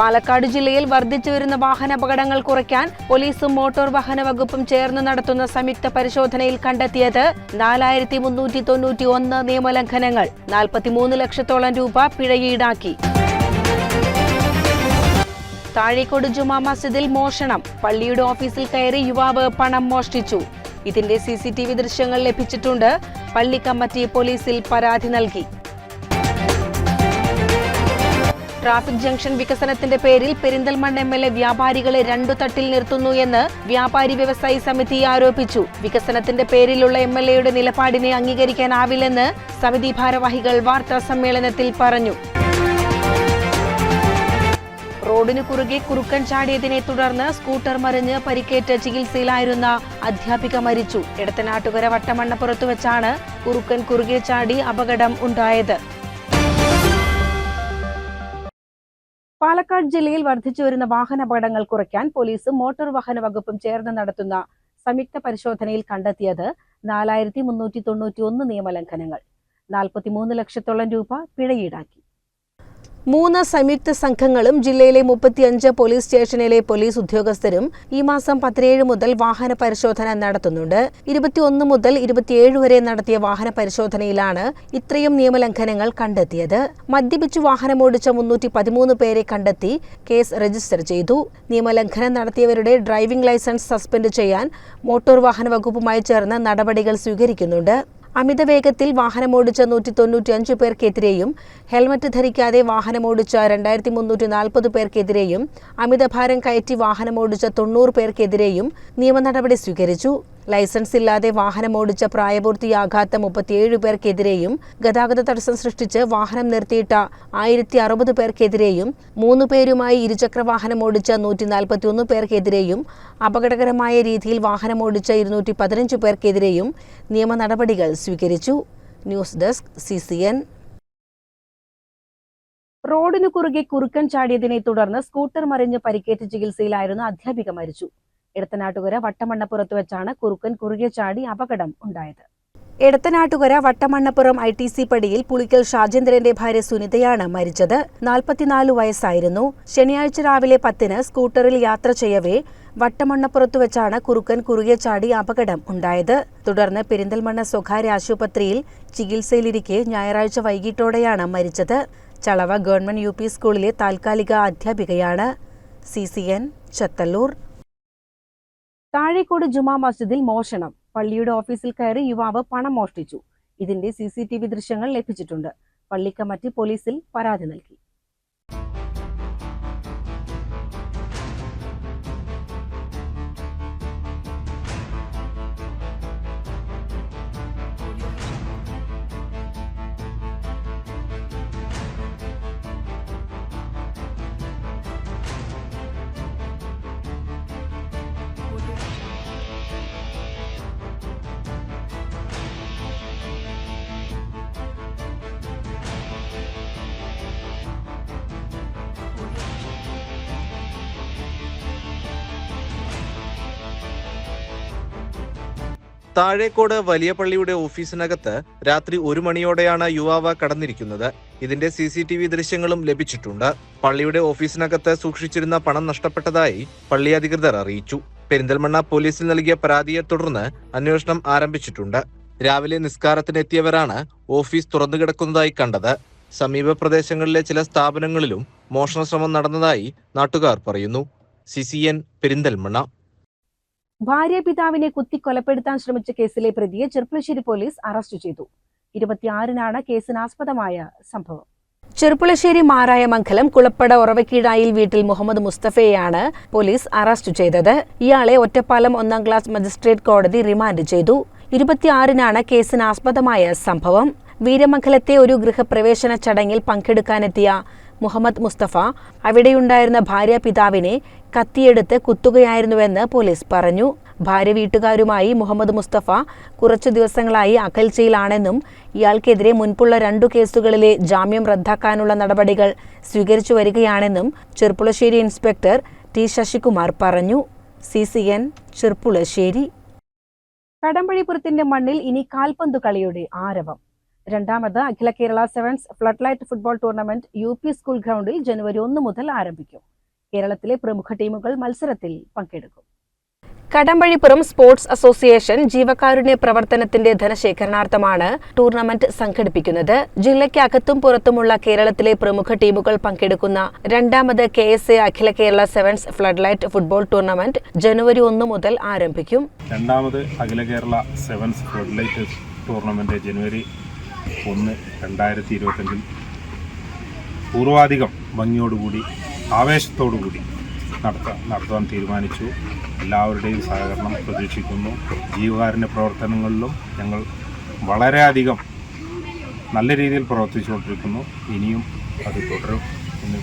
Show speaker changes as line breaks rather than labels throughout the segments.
പാലക്കാട് ജില്ലയിൽ വർദ്ധിച്ചു വരുന്ന വാഹനാപകടങ്ങൾ കുറയ്ക്കാൻ പോലീസും മോട്ടോർ വാഹന വകുപ്പും ചേർന്ന് നടത്തുന്ന സംയുക്ത പരിശോധനയിൽ കണ്ടെത്തിയത് നാലായിരത്തി മുന്നൂറ്റി തൊണ്ണൂറ്റി ഒന്ന് നിയമലംഘനങ്ങൾ നാൽപ്പത്തിമൂന്ന് ലക്ഷത്തോളം രൂപ പിഴ ഈടാക്കി താഴേക്കോട് ജുമാ മസ്ജിദിൽ മോഷണം. പള്ളിയുടെ ഓഫീസിൽ കയറി യുവാവ് പണം മോഷ്ടിച്ചു. ഇതിന്റെ സി ദൃശ്യങ്ങൾ ലഭിച്ചിട്ടുണ്ട്. പള്ളി കമ്മിറ്റി പോലീസിൽ പരാതി നൽകി. ട്രാഫിക് ജംഗ്ഷൻ വികസനത്തിന്റെ പേരിൽ പെരിന്തൽമണ്ണ എം എൽ എ വ്യാപാരികളെ രണ്ടു തട്ടിൽ നിർത്തുന്നു എന്ന് വ്യാപാരി വ്യവസായി സമിതി ആരോപിച്ചു. വികസനത്തിന്റെ പേരിലുള്ള എം എൽ എയുടെ നിലപാടിനെ അംഗീകരിക്കാനാവില്ലെന്ന് സമിതി ഭാരവാഹികൾ വാർത്താ സമ്മേളനത്തിൽ പറഞ്ഞു. റോഡിനു കുറുകെ കുറുക്കൻ ചാടിയതിനെ തുടർന്ന് സ്കൂട്ടർ മറിഞ്ഞ് പരിക്കേറ്റ് ചികിത്സയിലായിരുന്ന അധ്യാപിക മരിച്ചു. ഇടത്തനാട്ടുകര വട്ടമണ്ണപ്പുറത്ത് വെച്ചാണ് കുറുക്കൻ കുറുകെ ചാടി അപകടം ഉണ്ടായത്. പാലക്കാട് ജില്ലയിൽ വർദ്ധിച്ചു വരുന്ന വാഹനാപകടങ്ങൾ കുറയ്ക്കാൻ പോലീസും മോട്ടോർ വാഹന വകുപ്പും ചേർന്ന് നടത്തുന്ന സംയുക്ത പരിശോധനയിൽ കണ്ടെത്തിയത് നാലായിരത്തി മുന്നൂറ്റി തൊണ്ണൂറ്റി ഒന്ന് നിയമലംഘനങ്ങൾ. നാൽപ്പത്തിമൂന്ന് ലക്ഷത്തോളം രൂപ പിഴ ഈടാക്കി. മൂന്ന് സംയുക്ത സംഘങ്ങളും ജില്ലയിലെ മുപ്പത്തിയഞ്ച് പോലീസ് സ്റ്റേഷനിലെ പോലീസ് ഉദ്യോഗസ്ഥരും ഈ മാസം പതിനേഴ് മുതൽ വാഹന പരിശോധന നടത്തുന്നുണ്ട്. ഇരുപത്തിയൊന്ന് മുതൽ ഇരുപത്തിയേഴ് വരെ നടത്തിയ വാഹന പരിശോധനയിലാണ് ഇത്രയും നിയമലംഘനങ്ങൾ കണ്ടെത്തിയത്. മദ്യപിച്ചു വാഹനമോടിച്ച മുന്നൂറ്റി പതിമൂന്ന് പേരെ കണ്ടെത്തി കേസ് രജിസ്റ്റർ ചെയ്തു. നിയമലംഘനം നടത്തിയവരുടെ ഡ്രൈവിംഗ് ലൈസൻസ് സസ്പെൻഡ് ചെയ്യാൻ മോട്ടോർ വാഹന വകുപ്പുമായി ചേർന്ന് നടപടികൾ സ്വീകരിക്കുന്നുണ്ട്. അമിത വേഗത്തിൽ വാഹനമോടിച്ച നൂറ്റി തൊണ്ണൂറ്റി അഞ്ച് പേർക്കെതിരെയും ഹെൽമറ്റ് ധരിക്കാതെ വാഹനമോടിച്ച രണ്ടായിരത്തി മുന്നൂറ്റി നാൽപ്പത് പേർക്കെതിരെയും അമിതഭാരം കയറ്റി വാഹനമോടിച്ച തൊണ്ണൂറ് പേർക്കെതിരെയും നിയമ നടപടി സ്വീകരിച്ചു. ലൈസൻസ് ഇല്ലാതെ വാഹനമോടിച്ച പ്രായപൂർത്തിയാകാത്ത മുപ്പത്തിയേഴ് പേർക്കെതിരെയും ഗതാഗത തടസ്സം സൃഷ്ടിച്ച് വാഹനം നിർത്തിയിട്ട ആയിരത്തി അറുപത് പേർക്കെതിരെയും മൂന്ന് പേരുമായി ഇരുചക്ര വാഹനമോടിച്ച നൂറ്റി നാൽപ്പത്തിയൊന്ന് പേർക്കെതിരെയും അപകടകരമായ രീതിയിൽ വാഹനമോടിച്ച ഇരുന്നൂറ്റി പതിനഞ്ച് പേർക്കെതിരെയും നിയമ നടപടികൾ സ്വീകരിച്ചു. News desk C C N റോഡിനു കുറുകെ കുറുക്കൻ ചാടിയതിനെ തുടർന്ന് സ്കൂട്ടർ മറിഞ്ഞ് പരിക്കേറ്റ് ചികിത്സയിലായിരുന്ന അധ്യാപിക മരിച്ചു. എടത്തനാട്ടുകര വട്ടമണ്ണപ്പുറത്ത് വെച്ചാണ് കുറുക്കൻ കുറുകെ ചാടി അപകടം ഉണ്ടായത്. Edathanattukara Vattamannapuram I T C പടിയിൽ പുളിക്കൽ ഷാജേന്ദ്രന്റെ ഭാര്യ സുനിതയാണ് മരിച്ചത്. നാൽപ്പത്തിനാല് വയസ്സായിരുന്നു. ശനിയാഴ്ച രാവിലെ പത്തിന് സ്കൂട്ടറിൽ യാത്ര ചെയ്യവേ വട്ടമണ്ണപ്പുറത്ത് വെച്ചാണ് കുറുക്കൻ കുറുകെ ചാടി അപകടം ഉണ്ടായത്. തുടർന്ന് പെരിന്തൽമണ്ണ സ്വകാര്യ ആശുപത്രിയിൽ ചികിത്സയിലിരിക്കെ ഞായറാഴ്ച വൈകിട്ടോടെയാണ് മരിച്ചത്. ചളവ ഗവൺമെന്റ് യു സ്കൂളിലെ താൽക്കാലിക അധ്യാപികയാണ്. C C N Chathallur. Thazhekode ജുമാ മസ്ജിദിൽ മോഷണം. പള്ളിയുടെ ഓഫീസിൽ കയറി യുവാവ് പണം മോഷ്ടിച്ചു. ഇതിന്റെ സി ദൃശ്യങ്ങൾ ലഭിച്ചിട്ടുണ്ട്. പള്ളി കമ്മിറ്റി പോലീസിൽ പരാതി നൽകി.
താഴേക്കോട് വലിയ പള്ളിയുടെ ഓഫീസിനകത്ത് രാത്രി ഒരു മണിയോടെയാണ് യുവാവ് കടന്നിരിക്കുന്നത്. ഇതിന്റെ സി സി ടി വി ദൃശ്യങ്ങളും ലഭിച്ചിട്ടുണ്ട്. പള്ളിയുടെ ഓഫീസിനകത്ത് സൂക്ഷിച്ചിരുന്ന പണം നഷ്ടപ്പെട്ടതായി പള്ളി അധികൃതർ അറിയിച്ചു. പെരിന്തൽമണ്ണ പോലീസിൽ നൽകിയ പരാതിയെ തുടർന്ന് അന്വേഷണം ആരംഭിച്ചിട്ടുണ്ട്. രാവിലെ നിസ്കാരത്തിനെത്തിയവരാണ് ഓഫീസ് തുറന്നു കിടക്കുന്നതായി കണ്ടത്. സമീപ പ്രദേശങ്ങളിലെ ചില സ്ഥാപനങ്ങളിലും മോഷണ ശ്രമം നടന്നതായി നാട്ടുകാർ പറയുന്നു. സി സി എൻ പെരിന്തൽമണ്ണ
ഭാര്യ പിതാവിനെ കുത്തി കൊലപ്പെടുത്താൻ ശ്രമിച്ച കേസിലെ പ്രതിയെ ചെർപ്പുളശ്ശേരി പോലീസ് അറസ്റ്റ് ചെയ്തു. ഇരുപത്തിയാറിനാണ് കേസിനാസ്പദമായ സംഭവം. ചെറുപ്പുളശ്ശേരി മാരായമംഗലം കുളപ്പട ഉറവക്കീഴായിൽ വീട്ടിൽ മുഹമ്മദ് മുസ്തഫയെയാണ് പോലീസ് അറസ്റ്റ് ചെയ്തത്. ഇയാളെ ഒറ്റപ്പാലം ഒന്നാം ക്ലാസ് മജിസ്ട്രേറ്റ് കോടതി റിമാൻഡ് ചെയ്തു. ഇരുപത്തിയാറിനാണ് കേസിനാസ്പദമായ സംഭവം. വീരമംഗലത്തെ ഒരു ഗൃഹപ്രവേശന ചടങ്ങിൽ പങ്കെടുക്കാനെത്തിയ മുഹമ്മദ് മുസ്തഫ അവിടെയുണ്ടായിരുന്ന ഭാര്യ പിതാവിനെ കത്തിയെടുത്ത് കുത്തുകയായിരുന്നുവെന്ന് പോലീസ് പറഞ്ഞു. ഭാര്യ വീട്ടുകാരുമായി മുഹമ്മദ് മുസ്തഫ കുറച്ചു ദിവസങ്ങളായി അകൽച്ചയിലാണെന്നും ഇയാൾക്കെതിരെ മുൻപുള്ള രണ്ടു കേസുകളിലെ ജാമ്യം റദ്ദാക്കാനുള്ള നടപടികൾ സ്വീകരിച്ചു വരികയാണെന്നും ചെർപ്പുളശ്ശേരി ഇൻസ്പെക്ടർ ടി ശശികുമാർ പറഞ്ഞു. C C N Cherpulassery. കടമ്പഴിപുരത്തിന്റെ മണ്ണിൽ ഇനി കാൽപന്തു കളിയുടെ ആരവം. രണ്ടാമത് അഖില Kerala sevens flood light football tournament U P school ഗ്രൗണ്ടിൽ ജനുവരി ഒന്ന് മുതൽ ആരംഭിക്കും. കേരളത്തിലെ പ്രമുഖ ടീമുകൾ മത്സരത്തിൽ പങ്കെടുക്കും. കടമ്പഴിപ്പുറം സ്പോർട്സ് അസോസിയേഷൻ ജീവകാരുണ്യ പ്രവർത്തനത്തിന്റെ ധനശേഖരണാർത്ഥമാണ് ടൂർണമെന്റ് സംഘടിപ്പിക്കുന്നത്. ജില്ലയ്ക്കകത്തും പുറത്തുമുള്ള കേരളത്തിലെ പ്രമുഖ ടീമുകൾ പങ്കെടുക്കുന്ന രണ്ടാമത് K S A Akhila Kerala sevens flood light football tournament ജനുവരി ഒന്ന് മുതൽ ആരംഭിക്കും.
രണ്ടാമത് അഖില Kerala sevens flood light tournament ജനുവരി ഒന്ന് രണ്ടായിരത്തി ഇരുപത്തഞ്ചിൽ പൂർവാധികം ഭംഗിയോടുകൂടി ആവേശത്തോടുകൂടി നടത്താൻ നടത്താൻ തീരുമാനിച്ചു. എല്ലാവരുടെയും സഹകരണം പ്രതീക്ഷിക്കുന്നു. ജീവകാരുണ്യ പ്രവർത്തനങ്ങളിലും ഞങ്ങൾ വളരെയധികം നല്ല രീതിയിൽ പ്രവർത്തിച്ചുകൊണ്ടിരിക്കുന്നു. ഇനിയും അത് തുടരും എന്ന്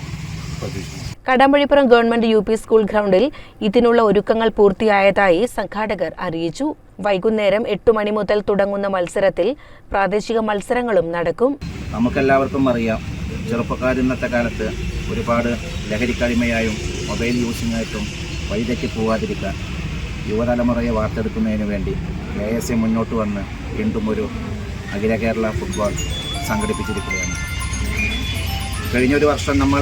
പ്രതീക്ഷിക്കുന്നു.
കടമ്പഴിപ്പുറം ഗവൺമെന്റ് യു സ്കൂൾ ഗ്രൗണ്ടിൽ ഇതിനുള്ള ഒരുക്കങ്ങൾ പൂർത്തിയായതായി സംഘാടകർ അറിയിച്ചു. വൈകുന്നേരം എട്ടു മണി മുതൽ തുടങ്ങുന്ന മത്സരത്തിൽ പ്രാദേശിക മത്സരങ്ങളും നടക്കും.
നമുക്കെല്ലാവർക്കും അറിയാം ചെറുപ്പക്കാർ ഇന്നത്തെ കാലത്ത് ഒരുപാട് ലഹരിക്കടിമയായും മൊബൈൽ യൂസിങ്ങായിട്ടും വഴിതെറ്റി പോവാതിരിക്കാൻ യുവതലമുറയെ വാർത്തെടുക്കുന്നതിന് വേണ്ടി കെ എസ് എ മുന്നോട്ട് വന്ന് വീണ്ടും ഒരു അഖില കേരള ഫുട്ബോൾ സംഘടിപ്പിച്ചിരിക്കുകയാണ്. കഴിഞ്ഞൊരു വർഷം നമ്മൾ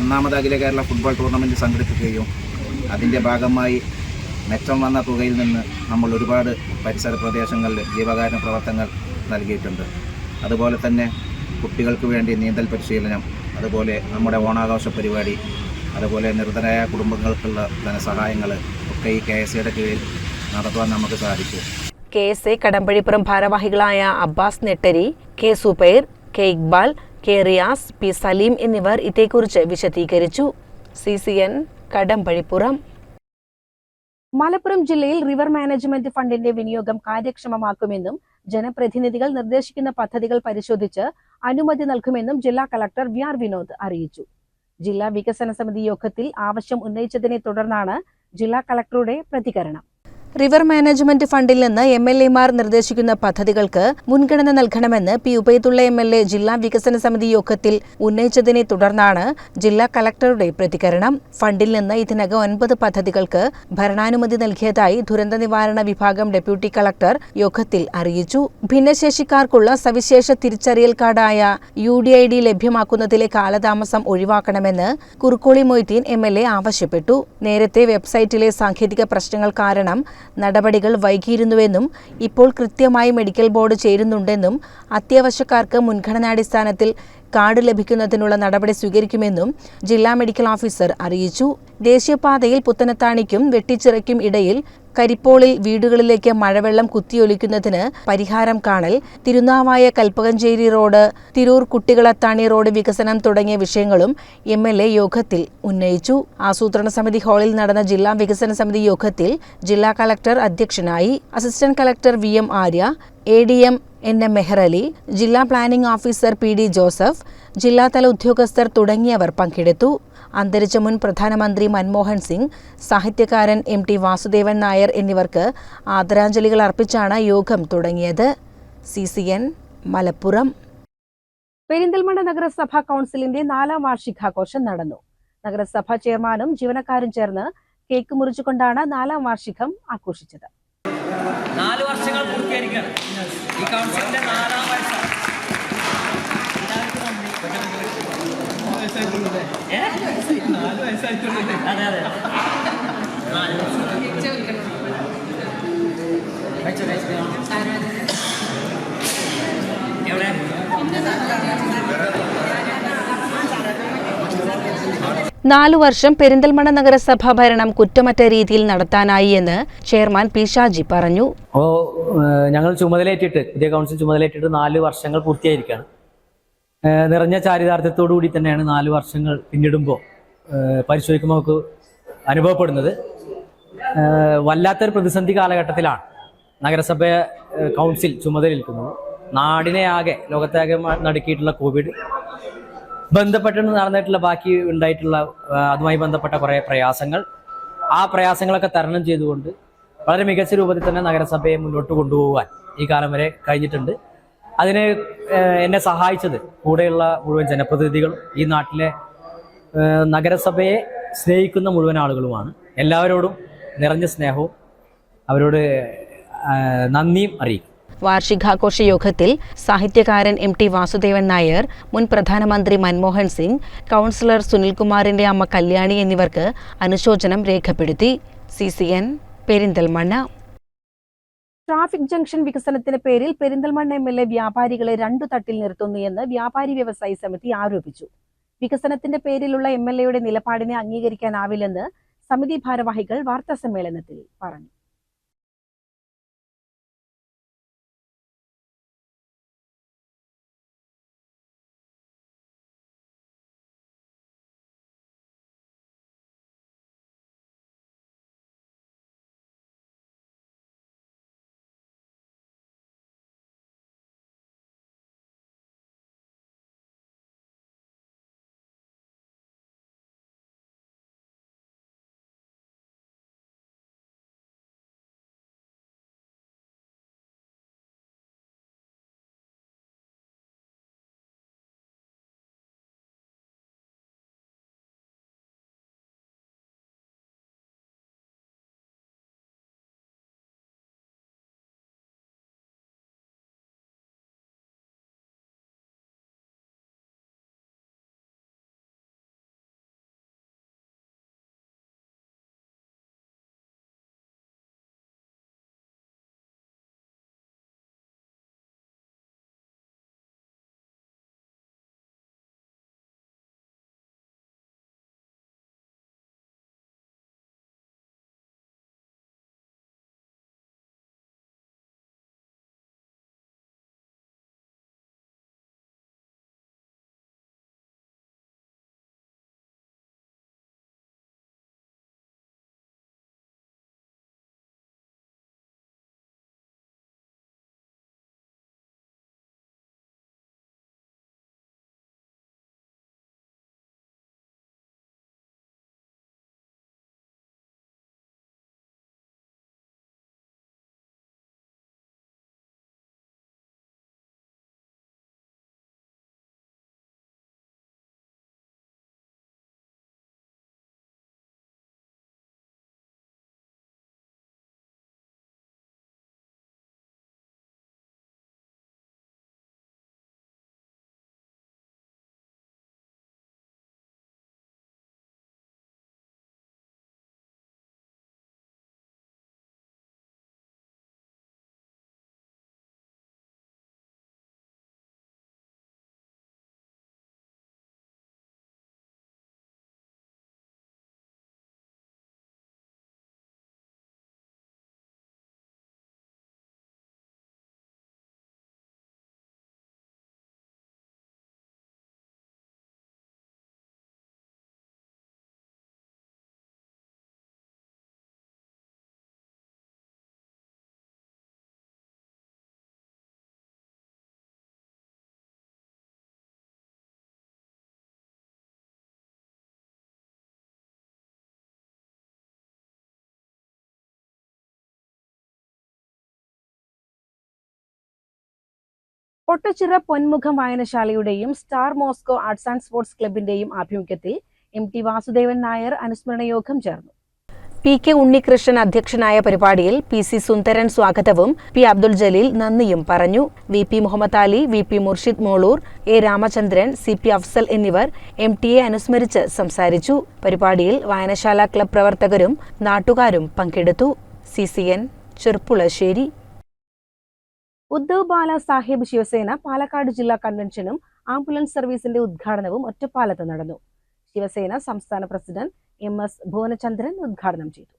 ഒന്നാമത് അഖില കേരള ഫുട്ബോൾ ടൂർണമെന്റ് സംഘടിപ്പിക്കുകയും അതിന്റെ ഭാഗമായി മെച്ചം വന്ന തുകയിൽ നിന്ന് നമ്മൾ ഒരുപാട് പരിസര പ്രദേശങ്ങളിൽ ജീവകാരുണ്യ പ്രവർത്തനങ്ങൾ നൽകിയിട്ടുണ്ട്. അതുപോലെ തന്നെ കുട്ടികൾക്ക് വേണ്ടി നീന്തൽ പരിശീലനം അതുപോലെ നമ്മുടെ ഓണാഘോഷ പരിപാടി അതുപോലെ നിർധനരായ കുടുംബങ്ങൾക്കുള്ള ധനസഹായങ്ങൾ ഒക്കെ ഈ കെ എസ് സിയുടെ കീഴിൽ നടത്തുവാൻ നമുക്ക് സാധിച്ചു.
കെ എസ് എ കടമ്പഴിപ്പുറം ഭാരവാഹികളായ Abbas Nettari K Subair K Iqbal K Riyas P Saleem എന്നിവർ ഇതേക്കുറിച്ച് വിശദീകരിച്ചു. C C N Kadambazhipuram. Malappuram ജില്ലയിൽ റിവർ മാനേജ്മെന്റ് ഫണ്ടിന്റെ വിനിയോഗം കാര്യക്ഷമമാക്കുമെന്നും ജനപ്രതിനിധികൾ നിർദ്ദേശിക്കുന്ന പദ്ധതികൾ പരിശോധിച്ച് അനുമതി നൽകുമെന്നും ജില്ലാ കളക്ടർ വി ആർ വിനോദ് അറിയിച്ചു. ജില്ലാ വികസന സമിതി യോഗത്തിൽ ആവശ്യം ഉന്നയിച്ചതിനെ തുടർന്നാണ് ജില്ലാ കളക്ടറുടെ പ്രതികരണം. റിവർ മാനേജ്മെന്റ് ഫണ്ടിൽ നിന്ന് എം എൽ എമാർ നിർദ്ദേശിക്കുന്ന പദ്ധതികൾക്ക് മുൻഗണന നൽകണമെന്ന് P Ubaidullah M L A ജില്ലാ വികസന സമിതി യോഗത്തിൽ ഉന്നയിച്ചതിനെ തുടർന്നാണ് ജില്ലാ കളക്ടറുടെ പ്രതികരണം. ഫണ്ടിൽ നിന്ന് ഇതിനകം ഒൻപത് പദ്ധതികൾക്ക് ഭരണാനുമതി നൽകിയതായി ദുരന്ത നിവാരണ വിഭാഗം ഡെപ്യൂട്ടി കളക്ടർ യോഗത്തിൽ അറിയിച്ചു. ഭിന്നശേഷിക്കാർക്കുള്ള സവിശേഷ തിരിച്ചറിയൽ കാർഡായ യു ഡി ഐ ഡി ലഭ്യമാക്കുന്നതിലെ കാലതാമസം ഒഴിവാക്കണമെന്ന് Kurukkoli Moideen M L A ആവശ്യപ്പെട്ടു. നേരത്തെ വെബ്സൈറ്റിലെ സാങ്കേതിക പ്രശ്നങ്ങൾ കാരണം നടപടികൾ വൈകിയിരുന്നുവെന്നും ഇപ്പോൾ കൃത്യമായി മെഡിക്കൽ ബോർഡ് ചേരുന്നുണ്ടെന്നും അത്യാവശ്യക്കാർക്ക് മുൻഗണനാടിസ്ഥാനത്തിൽ കാർഡ് ലഭിക്കുന്നതിനുള്ള നടപടി സ്വീകരിക്കുമെന്നും ജില്ലാ മെഡിക്കൽ ഓഫീസർ അറിയിച്ചു. ദേശീയപാതയിൽ പുത്തനത്താണിക്കും വെട്ടിച്ചിറയ്ക്കും ഇടയിൽ കരിപ്പോളിൽ വീടുകളിലേക്ക് മഴവെള്ളം കുത്തിയൊലിക്കുന്നതിന് പരിഹാരം കാണൽ തിരുനാവായ കൽപ്പകഞ്ചേരി റോഡ് തിരൂർ കുട്ടികളത്താണി റോഡ് വികസനം തുടങ്ങിയ വിഷയങ്ങളും എം എൽ എ യോഗത്തിൽ ഉന്നയിച്ചു. ആസൂത്രണ സമിതി ഹാളിൽ നടന്ന ജില്ലാ വികസന സമിതി യോഗത്തിൽ ജില്ലാ കളക്ടർ അധ്യക്ഷനായി assistant collector V M Arya A D M N M Mehrali ജില്ലാ planning officer P D Joseph ജില്ലാതല ഉദ്യോഗസ്ഥർ തുടങ്ങിയവർ പങ്കെടുത്തു. അന്തരിച്ച മുൻ പ്രധാനമന്ത്രി മൻമോഹൻ സിംഗ് സാഹിത്യകാരൻ എം ടി വാസുദേവൻ നായർ എന്നിവർക്ക് ആദരാഞ്ജലികൾ അർപ്പിച്ചാണ് യോഗം തുടങ്ങിയത്. C C N Malappuram. Perinthalmanna നഗരസഭാ കൗൺസിലിന്റെ നാലാം വാർഷികാഘോഷം നടന്നു. നഗരസഭാ ചെയർമാനും ജീവനക്കാരും ചേർന്ന് കേക്ക് മുറിച്ചുകൊണ്ടാണ് നാലാം വാർഷികം ആഘോഷിച്ചത്.
നാല് വർഷങ്ങൾ പൂർത്തീകരിക്കുകയാണ്. ഈ കൗൺസിലിന്റെ നാലാം വർഷം. അതെ അതെ നാല് വർഷം. കഴിച്ചോ, കഴിച്ചോ. എവിടെ
നാലു വർഷം പെരിന്തൽമണ്ണ നഗരസഭ ഭരണം കുറ്റമറ്റ രീതിയിൽ നടത്താനായി എന്ന് ചെയർമാൻ പി ഷാജി പറഞ്ഞു
ഞങ്ങൾ ചുമതലയേറ്റിട്ട് പുതിയ കൗൺസിൽ ചുമതലയേറ്റിട്ട് നാല് വർഷങ്ങൾ പൂർത്തിയായിരിക്കുകയാണ് നിറഞ്ഞ ചാരിതാർത്ഥ്യത്തോടു കൂടി തന്നെയാണ് നാല് വർഷങ്ങൾ പിന്നിടുമ്പോൾ പരിശോധിക്കുമ്പോൾ നമുക്ക് അനുഭവപ്പെടുന്നത്. വല്ലാത്തൊരു പ്രതിസന്ധി കാലഘട്ടത്തിലാണ് നഗരസഭ കൗൺസിൽ ചുമതലയേൽക്കുന്നത് നാടിനെ ആകെ ലോകത്താകെ നടുക്കിയിട്ടുള്ള കോവിഡ് ബന്ധപ്പെട്ട് നടന്നിട്ടുള്ള ബാക്കി ഉണ്ടായിട്ടുള്ള അതുമായി ബന്ധപ്പെട്ട കുറേ പ്രയാസങ്ങൾ. ആ പ്രയാസങ്ങളൊക്കെ തരണം ചെയ്തുകൊണ്ട് വളരെ മികച്ച രൂപത്തിൽ തന്നെ നഗരസഭയെ മുന്നോട്ട് കൊണ്ടുപോകാൻ ഈ കാലം വരെ കഴിഞ്ഞിട്ടുണ്ട്. അതിന് എന്നെ സഹായിച്ചത് കൂടെയുള്ള മുഴുവൻ ജനപ്രതിനിധികളും ഈ നാട്ടിലെ നഗരസഭയെ സ്നേഹിക്കുന്ന മുഴുവൻ ആളുകളുമാണ്. എല്ലാവരോടും നിറഞ്ഞ സ്നേഹവും അവരോട് നന്ദിയും അറിയിക്കും.
വാർഷികാഘോഷ യോഗത്തിൽ സാഹിത്യകാരൻ എം ടി വാസുദേവൻ നായർ മുൻ പ്രധാനമന്ത്രി മൻമോഹൻ സിംഗ് കൗൺസിലർ സുനിൽകുമാറിന്റെ അമ്മ കല്യാണി എന്നിവർക്ക് അനുശോചനം രേഖപ്പെടുത്തി. C C N Perinthalmanna.
Traffic junction വികസനത്തിന്റെ പേരിൽ പെരിന്തൽമണ്ണ എം എൽ എ വ്യാപാരികളെ രണ്ടു തട്ടിൽ നിർത്തുന്നു എന്ന് വ്യാപാരി വ്യവസായി സമിതി ആരോപിച്ചു. വികസനത്തിന്റെ പേരിലുള്ള എം എൽ എയുടെ നിലപാടിനെ അംഗീകരിക്കാനാവില്ലെന്ന് സമിതി ഭാരവാഹികൾ വാർത്താ സമ്മേളനത്തിൽ പറഞ്ഞു. Ottachira Ponmukham വായനശാലയുടെയും star Moscow arts and sports ക്ലബിന്റെയും ആഭിമുഖ്യത്തിൽ എം ടി വാസുദേവൻ നായർ അനുസ്മരണ യോഗം ചേർന്നു.
പി കെ ഉണ്ണികൃഷ്ണൻ അധ്യക്ഷനായ പരിപാടിയിൽ പി സി സുന്ദരൻ സ്വാഗതവും പി അബ്ദുൽ ജലീൽ നന്ദിയും പറഞ്ഞു. V P Muhammad Ali V P Murshid Molur A Ramachandran C P Afsal എന്നിവർ എം ടി എ അനുസ്മരിച്ച് സംസാരിച്ചു. പരിപാടിയിൽ വായനശാല ക്ലബ് പ്രവർത്തകരും നാട്ടുകാരും പങ്കെടുത്തു. C C N Cherpulassery
Uddhav Bala Sahib Shiv Sena Palakkad ജില്ലാ കൺവെൻഷനും ആംബുലൻസ് സർവീസിന്റെ ഉദ്ഘാടനവും ഒറ്റപ്പാലത്ത് നടന്നു. ശിവസേന സംസ്ഥാന പ്രസിഡന്റ് എം എസ് ഭുവനചന്ദ്രൻ ഉദ്ഘാടനം ചെയ്തു.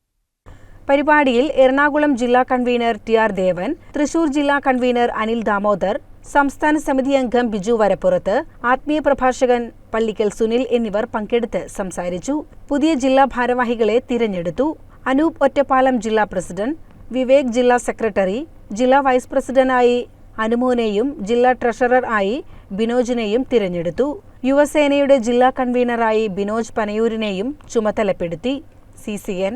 പരിപാടിയിൽ എറണാകുളം ജില്ലാ convener T R Devan Thrissur ജില്ലാ കൺവീനർ അനിൽ ദാമോദർ സംസ്ഥാന സമിതി അംഗം ബിജു വരപ്പുറത്ത് ആത്മീയ പ്രഭാഷകൻ പള്ളിക്കൽ സുനിൽ എന്നിവർ പങ്കെടുത്ത് സംസാരിച്ചു. പുതിയ ജില്ലാ ഭാരവാഹികളെ തിരഞ്ഞെടുത്തു. അനൂപ് ഒറ്റപ്പാലം ജില്ലാ പ്രസിഡന്റ് വിവേക് ജില്ലാ സെക്രട്ടറി ജില്ലാ വൈസ് പ്രസിഡന്റായി അനുമോനെയും ജില്ലാ ട്രഷറർ ആയി ബിനോജിനെയും തിരഞ്ഞെടുത്തു. യുവസേനയുടെ ജില്ലാ കൺവീനറായി ബിനോജ് പനയൂരിനെയും ചുമതലപ്പെടുത്തി. C C N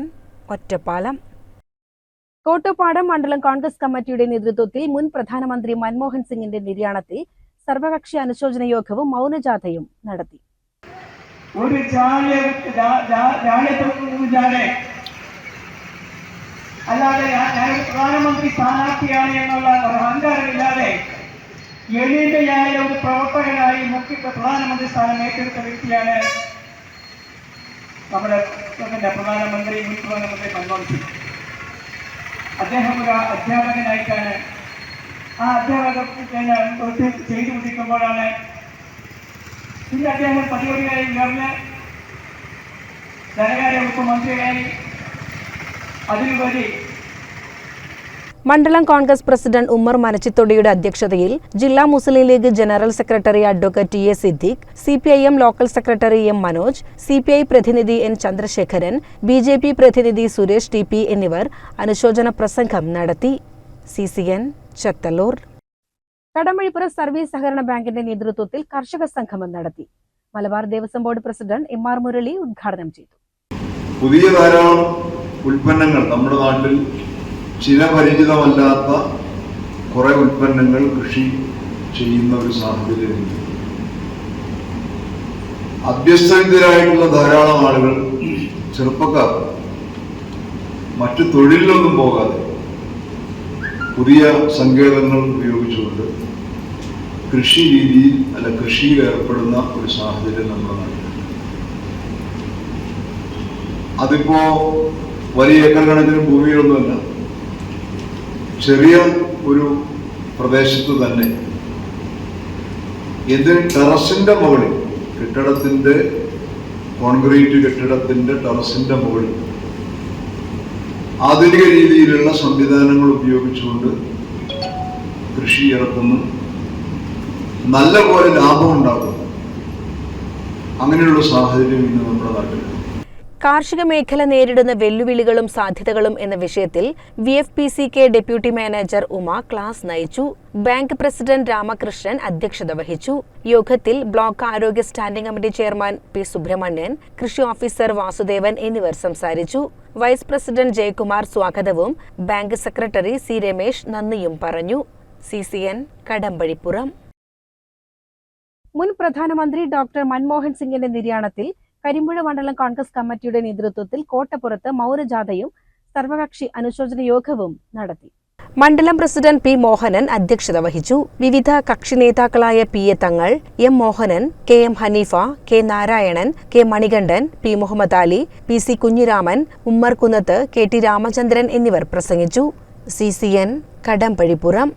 Ottapalam.
Kottappadam മണ്ഡലം കോൺഗ്രസ് കമ്മിറ്റിയുടെ നേതൃത്വത്തിൽ മുൻ പ്രധാനമന്ത്രി മൻമോഹൻ സിംഗിന്റെ നിര്യാണത്തിൽ സർവകക്ഷി അനുശോചന യോഗവും മൗനജാഥയും നടത്തി.
ഒരു അല്ലാതെ ഞാൻ പ്രധാനമന്ത്രി സ്ഥാനാർത്ഥിയാണ് എന്നുള്ള ഒരു അഹങ്കാരമില്ലാതെ എളിമയായ ഒരു പ്രവർത്തകനായി മുഖ്യ പ്രധാനമന്ത്രി സ്ഥാനം ഏറ്റെടുത്ത വ്യക്തിയാണ് നമ്മുടെ പ്രധാനമന്ത്രി മുൻ പ്രധാനമന്ത്രി മൻമോഹൻ സിംഗ്. അദ്ദേഹം ഒരു അധ്യാപകനായിട്ടാണ്. ആ അധ്യാപക ചെയ്തു കൊണ്ടിരിക്കുമ്പോഴാണ് പിന്നെ അദ്ദേഹം പതിവടിയായി ഉയർന്ന് ധനകാര്യ വകുപ്പ് മന്ത്രിയായി അതിലുപരി
മണ്ഡലം കോൺഗ്രസ് പ്രസിഡന്റ് ഉമ്മർ മനച്ചിത്തൊടിയുടെ അധ്യക്ഷതയിൽ ജില്ലാ Muslim League general secretary advocate T A Siddique C P I M local secretary M Manoj C P I പ്രതിനിധി N Chandrasekharan B J P പ്രതിനിധി സുരേഷ് ടി പി എന്നിവർ അനുശോചന പ്രസംഗം നടത്തി. C C N Chathallur.
കടമഴിപ്പുറ service സഹകരണ ബാങ്കിന്റെ നേതൃത്വത്തിൽ കർഷക സംഗമം നടത്തി. Malabar Devaswom board president M R Murali ഉദ്ഘാടനം ചെയ്തു.
പുതിയ ധാരാളം ഉൽപ്പന്നങ്ങൾ നമ്മുടെ നാട്ടിൽ ചിരപരിചിതമല്ലാത്ത കുറെ ഉൽപ്പന്നങ്ങൾ കൃഷി ചെയ്യുന്ന ഒരു സാഹചര്യമുണ്ട്. അഭ്യസ്തവിദ്യരായിട്ടുള്ള ധാരാളം ആളുകൾ ചെറുപ്പക്കാർ. മറ്റു തൊഴിലിലൊന്നും പോകാതെ പുതിയ സങ്കേതങ്ങൾ ഉപയോഗിച്ചുകൊണ്ട് കൃഷി രീതിയിൽ അല്ല കൃഷിയിൽ ഏർപ്പെടുന്ന ഒരു സാഹചര്യം നമ്മുടെ നാട്ടിലുണ്ട്. അതിപ്പോ വലിയ ഏക്കർ കണക്കിന് ഭൂമിയിലൊന്നുമല്ല ചെറിയ ഒരു പ്രദേശത്ത് തന്നെ. എന്തിന് ടെറസിന്റെ മുകളിൽ കെട്ടിടത്തിന്റെ കോൺക്രീറ്റ് കെട്ടിടത്തിന്റെ ടെറസിന്റെ മുകളിൽ. ആധുനിക രീതിയിലുള്ള സംവിധാനങ്ങൾ ഉപയോഗിച്ചുകൊണ്ട് കൃഷി ഇറക്കുന്നു. നല്ല പോലെ ലാഭം ഉണ്ടാക്കുന്നു. അങ്ങനെയുള്ള സാഹചര്യം ഇന്ന് നമ്മുടെ നാട്ടിലുണ്ട്.
കാർഷിക മേഖല നേരിടുന്ന വെല്ലുവിളികളും സാധ്യതകളും എന്ന വിഷയത്തിൽ V F P C K deputy manager Uma class നയിച്ചു. ബാങ്ക് പ്രസിഡന്റ് രാമകൃഷ്ണൻ അധ്യക്ഷത വഹിച്ചു. യോഗത്തിൽ ബ്ലോക്ക് ആരോഗ്യ standing committee chairman P Subramanian കൃഷി ഓഫീസർ വാസുദേവൻ എന്നിവർ സംസാരിച്ചു. വൈസ് പ്രസിഡന്റ് ജയകുമാർ സ്വാഗതവും ബാങ്ക് സെക്രട്ടറി സി രമേശ് നന്ദിയും പറഞ്ഞു. C C N Kadambazhipuram.
മുൻ പ്രധാനമന്ത്രി ഡോക്ടർ മൻമോഹൻ സിംഗിന്റെ നിര്യാണത്തിൽ കരിമ്പുഴ മണ്ഡലം കോൺഗ്രസ് കമ്മിറ്റിയുടെ നേതൃത്വത്തിൽ കോട്ടപ്പുറത്ത് മൗരജാഥയും സർവകക്ഷി അനുശോചന യോഗവും നടത്തി.
മണ്ഡലം പ്രസിഡന്റ് പി മോഹനൻ അധ്യക്ഷത വഹിച്ചു. വിവിധ കക്ഷി നേതാക്കളായ P A Thangal M Mohanan K M Haneefa K Narayanan K Manikandan P Muhammad Ali P C Kunhiraman Ummer Kunnath K T Ramachandran എന്നിവർ പ്രസംഗിച്ചു. C C N Kadambazhipuram.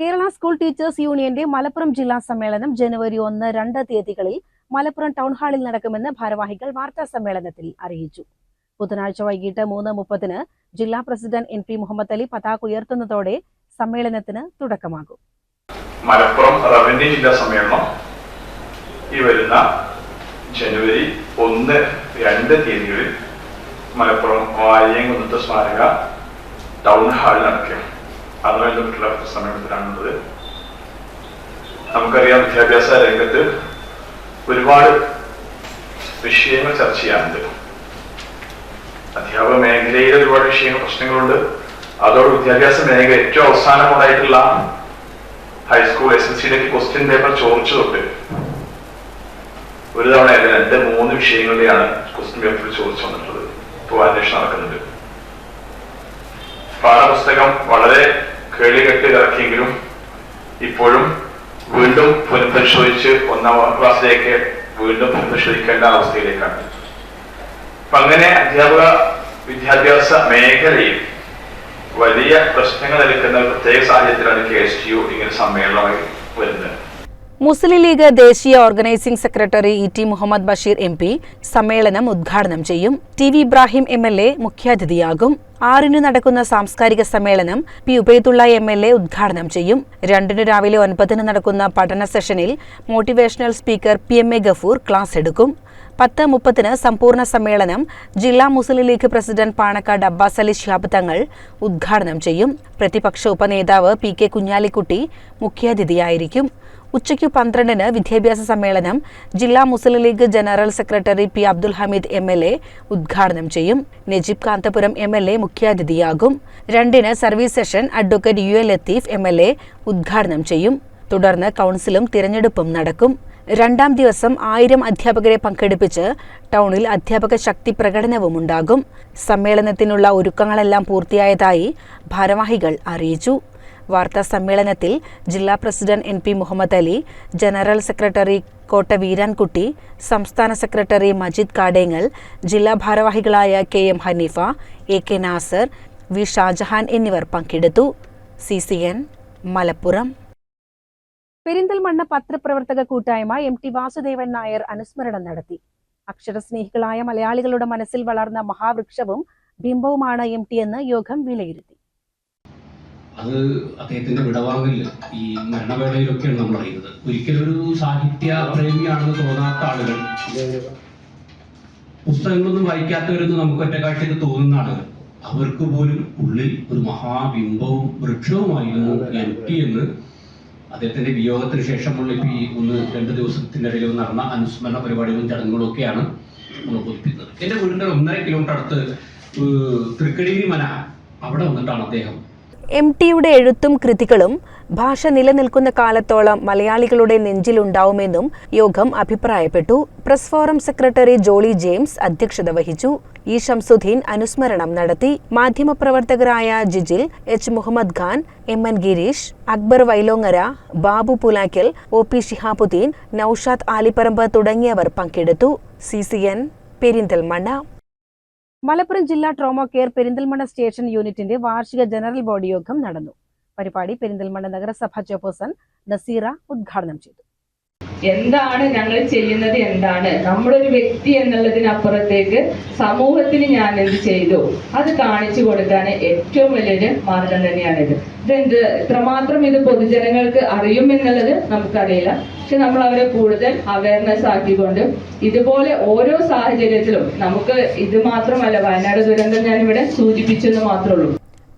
Kerala school teachers യൂണിയന്റെ മലപ്പുറം ജില്ലാ സമ്മേളനം ജനുവരി ഒന്ന് രണ്ട് തീയതികളിൽ മലപ്പുറം ടൗൺ ഹാളിൽ നടക്കുമെന്ന് ഭാരവാഹികൾ വാർത്താ സമ്മേളനത്തിൽ അറിയിച്ചു. ബുധനാഴ്ച വൈകിട്ട് മൂന്ന് മുപ്പതിന് ജില്ലാ president N P Muhammad Ali പതാക ഉയർത്തുന്നതോടെ സമ്മേളനത്തിന് തുടക്കമാകും.
മലപ്പുറം റവന്യൂ ജില്ലാ സമ്മേളനം ഈ വരുന്ന ജനുവരി ഒന്ന് രണ്ട് തീയതികളിൽ മലപ്പുറം വാര്യംകുന്നത്ത് സ്മാരക ടൗൺ ഹാളിൽ നടക്കും. അതുമായി ബന്ധപ്പെട്ടുള്ള സമ്മേളനത്തിലാണുള്ളത്. നമുക്കറിയാം വിദ്യാഭ്യാസ രംഗത്ത് ഒരുപാട് വിഷയങ്ങൾ ചർച്ച ചെയ്യാറുണ്ട് അധ്യാപക മേഖലയിൽ ഒരുപാട് വിഷയങ്ങൾ പ്രശ്നങ്ങളുണ്ട്. അതോട് വിദ്യാഭ്യാസ മേഖല ഏറ്റവും അവസാനമുണ്ടായിട്ടുള്ള ഹൈസ്കൂൾ എസ് എൽ സിയിലേക്ക് ക്വസ്റ്റ്യൻ പേപ്പർ ചോദിച്ചു തൊട്ട് ഒരു തവണ അല്ല രണ്ട് മൂന്ന് വിഷയങ്ങളിലെയാണ് ക്വസ്റ്റ്യൻ പേപ്പർ ചോദിച്ചു വന്നിട്ടുള്ളത്. ഇപ്പോൾ അന്വേഷണം നടക്കുന്നുണ്ട്. പാഠപുസ്തകം വളരെ കേളികെട്ട് ഇറക്കിയെങ്കിലും ഇപ്പോഴും വീണ്ടും പുനഃപരിശോധിച്ച് ഒന്നാം ക്ലാസ്സിലേക്ക് വീണ്ടും പുനഃപരിശോധിക്കേണ്ട അവസ്ഥയിലേക്കാണ്. അപ്പൊ അങ്ങനെ അധ്യാപക വിദ്യാഭ്യാസ മേഖലയിൽ വലിയ പ്രശ്നങ്ങൾ എടുക്കുന്ന പ്രത്യേക സാഹചര്യത്തിലാണ് കെ എസ് ടി യു ഇങ്ങനെ സമ്മേളനമായി വരുന്നത്.
മുസ്ലിം ലീഗ് ദേശീയ organising secretary E T Muhammad Basheer M P സമ്മേളനം ഉദ്ഘാടനം ചെയ്യും. T V Ibrahim M L A മുഖ്യാതിഥിയാകും. ആറിന് നടക്കുന്ന സാംസ്കാരിക സമ്മേളനം P Ubaidullah M L A ഉദ്ഘാടനം ചെയ്യും. രണ്ടിന് രാവിലെ ഒൻപതിന് നടക്കുന്ന പഠന സെഷനിൽ motivational speaker P M A Gafoor class എടുക്കും. പത്ത് മുപ്പതിന് സമ്പൂർണ സമ്മേളനം ജില്ലാ മുസ്ലിം ലീഗ് പ്രസിഡന്റ് പാണക്കാട് അബ്ബാസ് അലി ശിഹാബ് തങ്ങൾ ഉദ്ഘാടനം ചെയ്യും. പ്രതിപക്ഷ ഉപനേതാവ് പി കെ കുഞ്ഞാലിക്കുട്ടി മുഖ്യാതിഥിയായിരിക്കും. ഉച്ചയ്ക്ക് പന്ത്രണ്ടിന് വിദ്യാഭ്യാസ സമ്മേളനം ജില്ലാ Muslim League general secretary P Abdul Hameed M L A ഉദ്ഘാടനം ചെയ്യും. Najeeb Kanthapuram M L A മുഖ്യാതിഥിയാകും. രണ്ടിന് service session advocate U A Latheef M L A ഉദ്ഘാടനം ചെയ്യും. തുടർന്ന് കൗൺസിലും തിരഞ്ഞെടുപ്പും നടക്കും. രണ്ടാം ദിവസം ആയിരം അധ്യാപകരെ പങ്കെടുപ്പിച്ച് ടൗണിൽ അധ്യാപക ശക്തി പ്രകടനവും ഉണ്ടാകും. സമ്മേളനത്തിനുള്ള ഒരുക്കങ്ങളെല്ലാം പൂർത്തിയായതായി ഭാരവാഹികൾ അറിയിച്ചു. വാർത്താ സമ്മേളനത്തിൽ ജില്ലാ president N P Muhammad Ali general secretary Kotta Veerankutty സംസ്ഥാന സെക്രട്ടറി മജീദ് കാടേങ്ങൽ ജില്ലാ ഭാരവാഹികളായ K M Haneefa A K Nasar V Shajahan എന്നിവർ പങ്കെടുത്തു. C C N Malappuram.
Perinthalmanna പത്രപ്രവർത്തക കൂട്ടായ്മ എം ടി വാസുദേവൻ നായർ അനുസ്മരണം നടത്തി. അക്ഷരസ്നേഹികളായ മലയാളികളുടെ മനസ്സിൽ വളർന്ന മഹാവൃക്ഷവും ബിംബവുമാണ് എം ടി എന്ന് യോഗം വിലയിരുത്തി.
അത് അദ്ദേഹത്തിന്റെ വിടവാങ്ങലിൽ ഈ മരണവേളയിലൊക്കെയാണ് നമ്മൾ അറിയുന്നത്. ഒരിക്കലൊരു സാഹിത്യ പ്രേമിയാണെന്ന് തോന്നാത്ത ആളുകൾ പുസ്തകങ്ങളൊന്നും വായിക്കാത്തവരെന്ന് നമുക്ക് ഒറ്റക്കാഴ്ചയിൽ തോന്നുന്ന ആളുകൾ അവർക്ക് പോലും ഉള്ളിൽ ഒരു മഹാബിംബവും വൃക്ഷവുമായിരുന്നു എം ടി എന്ന് അദ്ദേഹത്തിന്റെ വിയോഗത്തിന് ശേഷമുള്ള ഇപ്പൊ ഈ ഒന്ന് രണ്ട് ദിവസത്തിന്റെ ഇടയിൽ നടന്ന അനുസ്മരണ പരിപാടികളും ചടങ്ങുകളും ഒക്കെയാണ് നമ്മൾ ബോധിപ്പിക്കുന്നത്. എന്റെ വീടിന്റെ ഒന്നര കിലോമീറ്റർ അടുത്ത് ഏഹ്, തൃക്കടിയിരി മന അവിടെ വന്നിട്ടാണ് അദ്ദേഹം
എം ടിയുടെ എഴുത്തും കൃതികളും ഭാഷ നിലനിൽക്കുന്ന കാലത്തോളം മലയാളികളുടെ നെഞ്ചിലുണ്ടാവുമെന്നും യോഗം അഭിപ്രായപ്പെട്ടു. Press forum secretary Jolly James അധ്യക്ഷത വഹിച്ചു. ഇ ഷംസുദ്ദീൻ അനുസ്മരണം നടത്തി. മാധ്യമപ്രവർത്തകരായ Jijil H Muhammad Khan M N Gireesh Akbar Vailongara Babu Pulakkal O P Shihabuddin Noushad Alipparamba തുടങ്ങിയവർ പങ്കെടുത്തു. C C N Perinthalmanna.
Malappuram ജില്ലാ ട്രോമോ കെയർ പെരിന്തൽമണ്ണ സ്റ്റേഷൻ യൂണിറ്റിന്റെ വാർഷിക ജനറൽ ബോഡി യോഗം നടന്നു. പരിപാടി പെരിന്തൽമണ്ണ നഗരസഭാ ചെയർപേഴ്സൺ നസീറ ഉദ്ഘാടനം ചെയ്തു.
എന്താണ് ഞങ്ങൾ ചെയ്യുന്നത് എന്താണ്? നമ്മളൊരു വ്യക്തി എന്നുള്ളതിനപ്പുറത്തേക്ക് സമൂഹത്തിന് ഞാൻ എന്ത് ചെയ്തു? അത് കാണിച്ചു കൊടുക്കാൻ ഏറ്റവും വലിയൊരു മാർഗം തന്നെയാണിത്. ഇതെന്ത് എത്രമാത്രം ഇത് പൊതുജനങ്ങൾക്ക് അറിയും എന്നുള്ളത് നമുക്കറിയില്ല. പക്ഷെ നമ്മൾ അവരെ കൂടുതൽ അവയർനെസ് ആക്കിക്കൊണ്ട് ഇതുപോലെ ഓരോ സാഹചര്യത്തിലും നമുക്ക് ഇത് മാത്രമല്ല വയനാട് ദുരന്തം ഞാനിവിടെ സൂചിപ്പിച്ചു എന്ന് മാത്രമേ ഉള്ളൂ.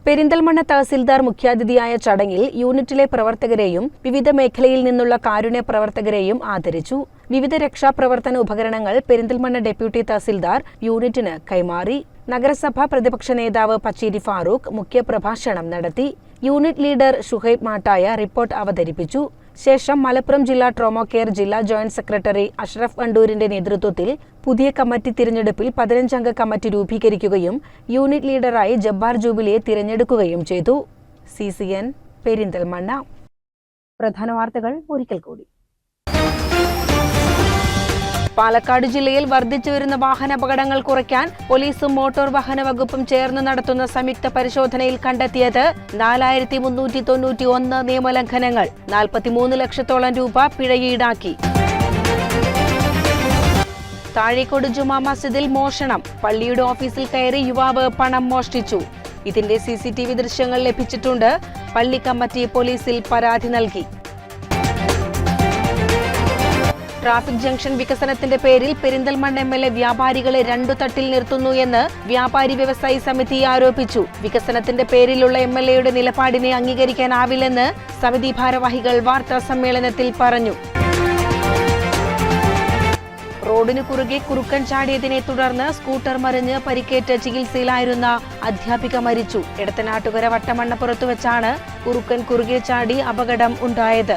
പെരിന്തൽമണ്ണ തഹസിൽദാർ മുഖ്യാതിഥിയായ ചടങ്ങിൽ യൂണിറ്റിലെ പ്രവർത്തകരെയും വിവിധ മേഖലയിൽ നിന്നുള്ള കാരുണ്യ പ്രവർത്തകരെയും ആദരിച്ചു. വിവിധ രക്ഷാപ്രവർത്തന ഉപകരണങ്ങൾ പെരിന്തൽമണ്ണ ഡെപ്യൂട്ടി തഹസിൽദാർ യൂണിറ്റിന് കൈമാറി. നഗരസഭാ പ്രതിപക്ഷ നേതാവ് പച്ചേരി ഫാറൂഖ് മുഖ്യപ്രഭാഷണം നടത്തി. Unit leader Shuhaib Mattaya report അവതരിപ്പിച്ചു. ശേഷം മലപ്പുറം ജില്ലാ ട്രോമോ കെയർ ജില്ലാ ജോയിന്റ് സെക്രട്ടറി അഷ്റഫ് വണ്ടൂരിന്റെ നേതൃത്വത്തിൽ പുതിയ കമ്മിറ്റി തിരഞ്ഞെടുപ്പിൽ പതിനഞ്ചംഗ കമ്മിറ്റി രൂപീകരിക്കുകയും യൂണിറ്റ് ലീഡറായി ജബ്ബാർ ജൂബിലിയെ തിരഞ്ഞെടുക്കുകയും ചെയ്തു. C C N Perinthalmanna.
പ്രധാന വാർത്തകൾ ഒരിക്കൽ കൂടി.
പാലക്കാട് ജില്ലയിൽ വർദ്ധിച്ചു വരുന്ന വാഹനാപകടങ്ങൾ കുറയ്ക്കാൻ പോലീസും മോട്ടോർ വാഹന വകുപ്പും ചേർന്ന് നടത്തുന്ന സംയുക്ത പരിശോധനയിൽ കണ്ടെത്തിയത് നാലായിരത്തി മുന്നൂറ്റി തൊണ്ണൂറ്റി ഒന്ന് നിയമലംഘനങ്ങൾ നാൽപ്പത്തിമൂന്ന് ലക്ഷത്തോളം രൂപ പിഴ ഈടാക്കി താഴേക്കോട് ജുമാ മസ്ജിദിൽ മോഷണം. പള്ളിയുടെ ഓഫീസിൽ കയറി യുവാവ് പണം മോഷ്ടിച്ചു. ഇതിന്റെ സി ദൃശ്യങ്ങൾ ലഭിച്ചിട്ടുണ്ട്. പള്ളി കമ്മിറ്റി പോലീസിൽ പരാതി നൽകി. ട്രാഫിക് ജംഗ്ഷൻ വികസനത്തിന്റെ പേരിൽ പെരിന്തൽമണ്ണ എം എൽ എ വ്യാപാരികളെ രണ്ടു തട്ടിൽ നിർത്തുന്നു എന്ന് വ്യാപാരി വ്യവസായി സമിതി ആരോപിച്ചു. വികസനത്തിന്റെ പേരിലുള്ള എം എൽ എയുടെ നിലപാടിനെ അംഗീകരിക്കാനാവില്ലെന്ന് സമിതി ഭാരവാഹികൾ വാർത്താ സമ്മേളനത്തിൽ പറഞ്ഞു. റോഡിന് കുറുകെ കുറുക്കൻ ചാടിയതിനെ തുടർന്ന് സ്കൂട്ടർ മറിഞ്ഞ് പരിക്കേറ്റ് ചികിത്സയിലായിരുന്ന അധ്യാപിക മരിച്ചു. ഇടത്തനാട്ടുകര വട്ടമണ്ണപ്പുറത്ത് വെച്ചാണ് കുറുക്കൻ കുറുകെ ചാടി അപകടം ഉണ്ടായത്.